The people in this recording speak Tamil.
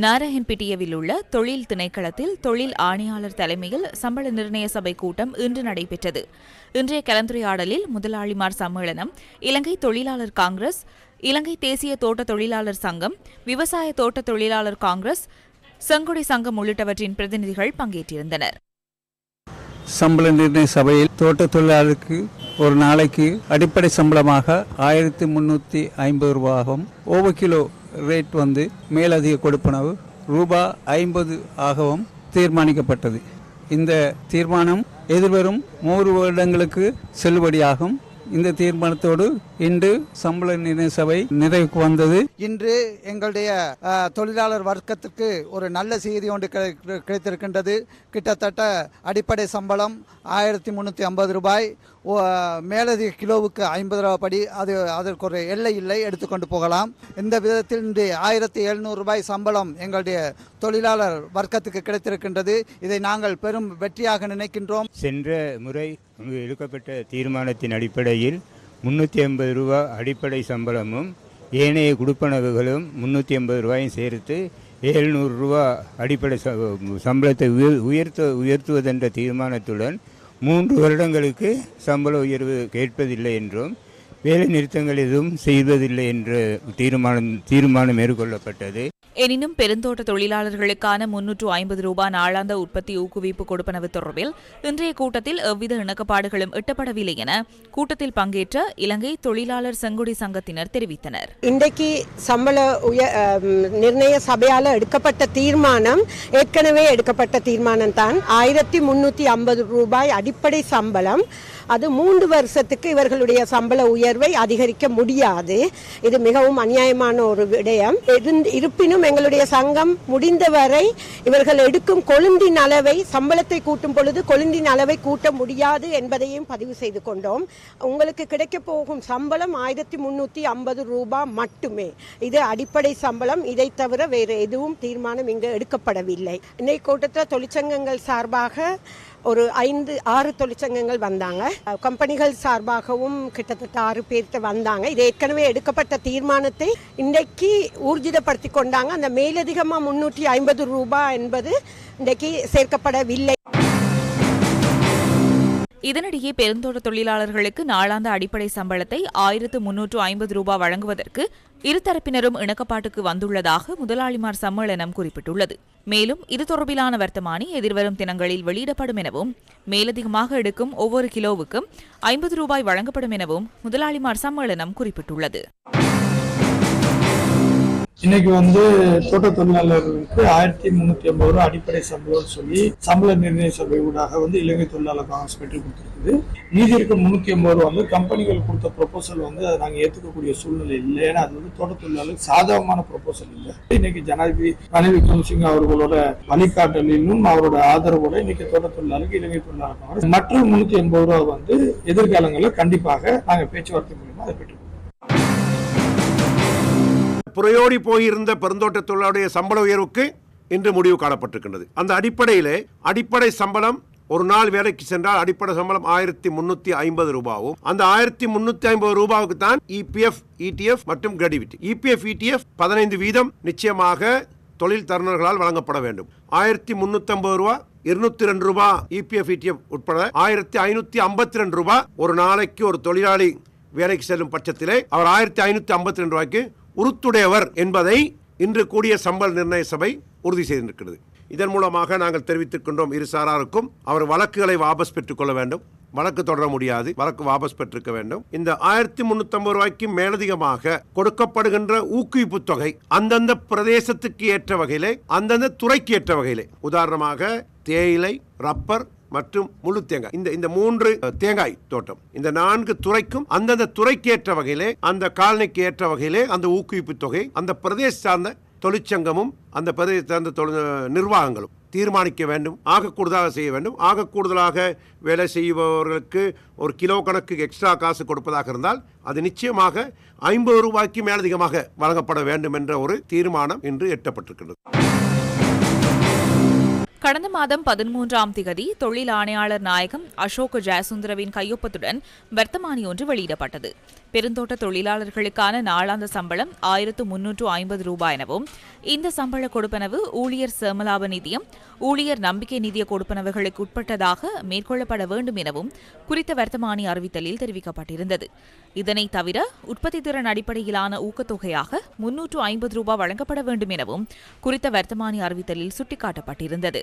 நாராயண்பிட்டியவில் உள்ள தொழில் திணைக்களத்தில் தொழில் ஆணையாளர் தலைமையில் சம்பள நிர்ணய சபை கூட்டம் இன்று நடைபெற்றது. இன்றைய கலந்துரையாடலில் முதலாளிமார் சம்மேளனம் இலங்கை தொழிலாளர் காங்கிரஸ் இலங்கை தேசிய தோட்ட தொழிலாளர் சங்கம் விவசாய தோட்ட தொழிலாளர் காங்கிரஸ் செங்குடி சங்கம் உள்ளிட்டவற்றின் பிரதிநிதிகள் பங்கேற்றிருந்தனர். சம்பள நிர்ணய சபையில் தோட்ட தொழிலாளருக்கு ஒரு நாளைக்கு அடிப்படை சம்பளமாக ஆயிரத்தி முன்னூற்றி ஐம்பது ரூபாகவும் ஓவர் கிலோ ரேட் வந்து மேலதிக கொடுப்பனவு ரூபா ஐம்பது ஆகவும் தீர்மானிக்கப்பட்டது. இந்த தீர்மானம் எதிர்வரும் மூன்று வருடங்களுக்கு செல்லுபடியாகும். இந்த தீர்மானத்தோடு இன்று சம்பள நிர்ணய சபை நிறைவுக்கு வந்தது. இன்று எங்களுடைய தொழிலாளர் வர்க்கத்துக்கு ஒரு நல்ல செய்தி ஒன்று கிடை- கிடைத்திருக்கின்றது. கிட்டத்தட்ட அடிப்படை சம்பளம் ஆயிரத்தி முந்நூற்றி ஐம்பது ரூபாய். ஓ, மேலதிக கிலோவுக்கு ஐம்பது ரூபாய் படி. அது அதற்கு ஒரு எல்லை இல்லை எடுத்துக்கொண்டு போகலாம். இந்த விதத்தில் இன்று ஆயிரத்தி எழுநூறு ரூபாய் சம்பளம் எங்களுடைய தொழிலாளர் வர்க்கத்துக்கு கிடைத்திருக்கின்றது. இதை நாங்கள் பெரும் வெற்றியாக நினைக்கின்றோம். சென்ற முறை எடுக்கப்பட்ட தீர்மானத்தின் அடிப்படையில் முன்னூற்றி ஐம்பது ரூபா அடிப்படை சம்பளமும் ஏனைய குடுப்பனவுகளும் முன்னூற்றி ஐம்பது ரூபாயும் சேர்த்து ஏழ்நூறுரூவா அடிப்படை ச- சம்பளத்தை உயர் உயர்த்த உயர்த்துவதென்ற தீர்மானத்துடன் மூன்று வருடங்களுக்கு சம்பள உயர்வு கேட்பதில்லை என்றும் வேலை நிறுத்தங்கள் எதுவும் செய்வதில்லை என்ற தீர்மானம் தீர்மானம் மேற்கொள்ளப்பட்டது. எனினும் பெருந்தோட்ட தொழிலாளர்களுக்கான முன்னூற்று ஐம்பது ரூபாய் நாளாந்த உற்பத்தி ஊக்குவிப்பு கொடுப்பனவு தொடர்பில் இன்றைய கூட்டத்தில் எவ்வித இணக்கப்பாடுகளும் எட்டப்படவில்லை என கூட்டத்தில் பங்கேற்ற இலங்கை தொழிலாளர் செங்குடி சங்கத்தினர் தெரிவித்தனர். இன்றைக்கு சம்பள உய நிர்ணய சபையால் எடுக்கப்பட்ட தீர்மானம் ஏற்கனவே எடுக்கப்பட்ட தீர்மானம் தான். ஆயிரத்தி முன்னூற்றி ஐம்பது ரூபாய் அடிப்படை சம்பளம். அது மூன்று வருஷத்துக்கு இவர்களுடைய சம்பள உயர்வை அதிகரிக்க முடியாது. இது மிகவும் அநியாயமான ஒரு விடயம். இருப்பினும் இருப்பினும் எங்களுடைய சங்கம் முடிந்தவரை இவர்கள் எடுக்கும் கொழுந்தின் அளவை சம்பளத்தை கூட்டும் பொழுது கொழுந்தின் அளவை கூட்ட முடியாது என்பதையும் பதிவு செய்து கொண்டோம். உங்களுக்கு கிடைக்க போகும் சம்பளம் ஆயிரத்தி முன்னூற்றி ஐம்பது ரூபாய் மட்டுமே. இது அடிப்படை சம்பளம். இதை தவிர வேறு எதுவும் தீர்மானம் இங்கு எடுக்கப்படவில்லை. இன்னைக்கு கூட்டத்தில் தொழிற்சங்கங்கள் சார்பாக ஒரு ஐந்து ஆறு தொழிற்சங்கங்கள் வந்தாங்க. கம்பெனிகள் சார்பாகவும் கிட்டத்தட்ட ஆறு பேர்கிட்ட வந்தாங்க. இது ஏற்கனவே எடுக்கப்பட்ட தீர்மானத்தை இன்றைக்கு ஊர்ஜிதப்படுத்தி கொண்டாங்க. அந்த மேலதிகமாக முன்னூற்றி ஐம்பது ரூபாய் என்பது இன்றைக்கு சேர்க்கப்படவில்லை. இதனிடையே பெருந்தோட்ட தொழிலாளர்களுக்கு நாளாந்த அடிப்படை சம்பளத்தை ஆயிரத்து முன்னூற்று ஐம்பது ரூபாய் வழங்குவதற்கு இருதரப்பினரும் இணக்கப்பாட்டுக்கு வந்துள்ளதாக முதலாளிமார் சம்மேளனம் குறிப்பிட்டுள்ளது. மேலும் இது தொடர்பிலான வர்த்தமானி எதிர்வரும் தினங்களில் வெளியிடப்படும் எனவும் மேலதிகமாக எடுக்கும் ஒவ்வொரு கிலோவுக்கும் ஐம்பது ரூபாய் வழங்கப்படும் எனவும் முதலாளிமார் சம்மேளனம் குறிப்பிட்டுள்ளது. இன்னைக்கு வந்து தோட்ட தொழிலாளர்களுக்கு ஆயிரத்தி முன்னூத்தி ஐம்பது ரூபாய் அடிப்படை சம்பளம்னு சொல்லி சம்பள நிர்ணய சபை ஊடாக வந்து இலங்கை தொழிலாளர் காங்கிரஸ் பெற்றுக் கொடுத்திருக்குது. மீதி இருக்க முன்னூத்தி ஐம்பது ரூபா வந்து கம்பெனிகள் கொடுத்த ப்ரொபோசல் வந்து அதை நாங்கள் ஏற்றுக்கக்கூடிய சூழ்நிலை இல்லை. ஏன்னா அது வந்து தோட்ட தொழிலாளருக்கு சாதகமான ப்ரொபோசல் இல்லை. இன்னைக்கு ஜனாதிபதி ரணில் விக்ரமசிங்க அவர்களோட வழிகாட்டலிலும் அவரோட ஆதரவோட இன்னைக்கு தோட்ட தொழிலாளருக்கு இலங்கை தொழிலாளர் காங்கிரஸ் மற்ற முன்னூத்தி ஐம்பது ரூபா வந்து எதிர்காலங்களில் கண்டிப்பாக நாங்கள் பேச்சுவார்த்தை மூலமா அதை பெற்றுக் புறையோடி போயிருந்த பெருந்தோட்ட தொழிலாளருடைய சம்பள உயர்வுக்கு இன்று முடிவு காணப்பட்டிருக்கின்றது. அந்த அடிப்படையிலே அடிப்படை சம்பளம் ஒரு நாள் வேலைக்கு சென்றால் அடிப்படை சம்பளம் ஆயிரத்தி முன்னூத்தி ஐம்பது ரூபாவும் அந்த ஆயிரத்தி முன்னூத்தி ஐம்பது ரூபாவுக்கு தான் இபிஎஃப் இடிஎஃப் மற்றும் கிரெடிவிட்டி இபிஎஃப் இடிஎஃப் பதினைந்து வீதம் நிச்சயமாக தொழில் தருணர்களால் வழங்கப்பட வேண்டும். ஆயிரத்தி முன்னூத்தி ஐம்பது ரூபா இருநூத்தி ரெண்டு ரூபா இபிஎஃப் இடிஎஃப் உட்பட ஆயிரத்தி ஐநூத்தி ஐம்பத்தி ரெண்டு ரூபா ஒரு நாளைக்கு ஒரு தொழிலாளி வேலைக்கு செல்லும் பட்சத்திலே அவர் ஆயிரத்தி ஐநூத்தி ஐம்பத்தி ரெண்டு ரூபாய்க்கு உருத்துடையவர் என்பதை இன்று கூடிய சம்பள நிர்ணய சபை உறுதி செய்திருக்கிறது. இதன் மூலமாக நாங்கள் தெரிவித்திருக்கின்றோம் இரு சாராருக்கும் அவர் வழக்குகளை வாபஸ் பெற்றுக்கொள்ள வேண்டும். வழக்கு தொடர முடியாது. வழக்கு வாபஸ் பெற்றிருக்க வேண்டும். இந்த ஆயிரத்தி முன்னூத்தி ஐம்பது ரூபாய்க்கு மேலதிகமாக கொடுக்கப்படுகின்ற ஊக்குவிப்பு தொகை அந்தந்த பிரதேசத்துக்கு ஏற்ற வகையிலே அந்தந்த துறைக்கு ஏற்ற வகையிலே. உதாரணமாக தேயிலை ரப்பர் மற்றும் முழு தேங்காய். இந்த இந்த மூன்று தேங்காய் தோட்டம். இந்த நான்கு துறைக்கும் அந்தந்த துறைக்கு ஏற்ற வகையிலே அந்த காலனிக்கு ஏற்ற வகையிலே அந்த ஊக்குவிப்பு தொகை அந்த பிரதேச சார்ந்த தொழிற்சங்கமும் அந்த பிரதேச சார்ந்த தொழில் நிர்வாகங்களும் தீர்மானிக்க வேண்டும் ஆக கூடுதலாக செய்ய வேண்டும். ஆக கூடுதலாக வேலை செய்பவர்களுக்கு ஒரு கிலோ கணக்கு எக்ஸ்ட்ரா காசு கொடுப்பதாக இருந்தால் அது நிச்சயமாக ஐம்பது ரூபாய்க்கு மேலதிகமாக வழங்கப்பட வேண்டும் என்ற ஒரு தீர்மானம் இன்று எட்டப்பட்டிருக்கிறது. கடந்த மாதம் பதிமூன்றாம் திகதி தொழில் ஆணையாளர் நாயகம் அசோக் ஜெயசுந்தரவின் கையொப்பத்துடன் வர்த்தமானி ஒன்று வெளியிடப்பட்டது. பெருந்தோட்ட தொழிலாளர்களுக்கான நாளாந்த சம்பளம் ஆயிரத்து முன்னூற்று ஐம்பது ரூபாய் எனவும் இந்த சம்பள கொடுப்பனவு ஊழியர் சேமலாப நிதியம் ஊழியர் நம்பிக்கை நிதிய கொடுப்பனவுகளுக்கு உட்பட்டதாக மேற்கொள்ளப்பட வேண்டும் எனவும் குறித்த வர்த்தமானி அறிவித்தலில் தெரிவிக்கப்பட்டிருந்தது. இதனைத் தவிர உற்பத்தி திறன் அடிப்படையிலான ஊக்கத்தொகையாக முன்னூற்று ஐம்பது ரூபாய் வழங்கப்பட வேண்டும் எனவும் குறித்த வர்த்தமானி அறிவித்தலில் சுட்டிக்காட்டப்பட்டிருந்தது.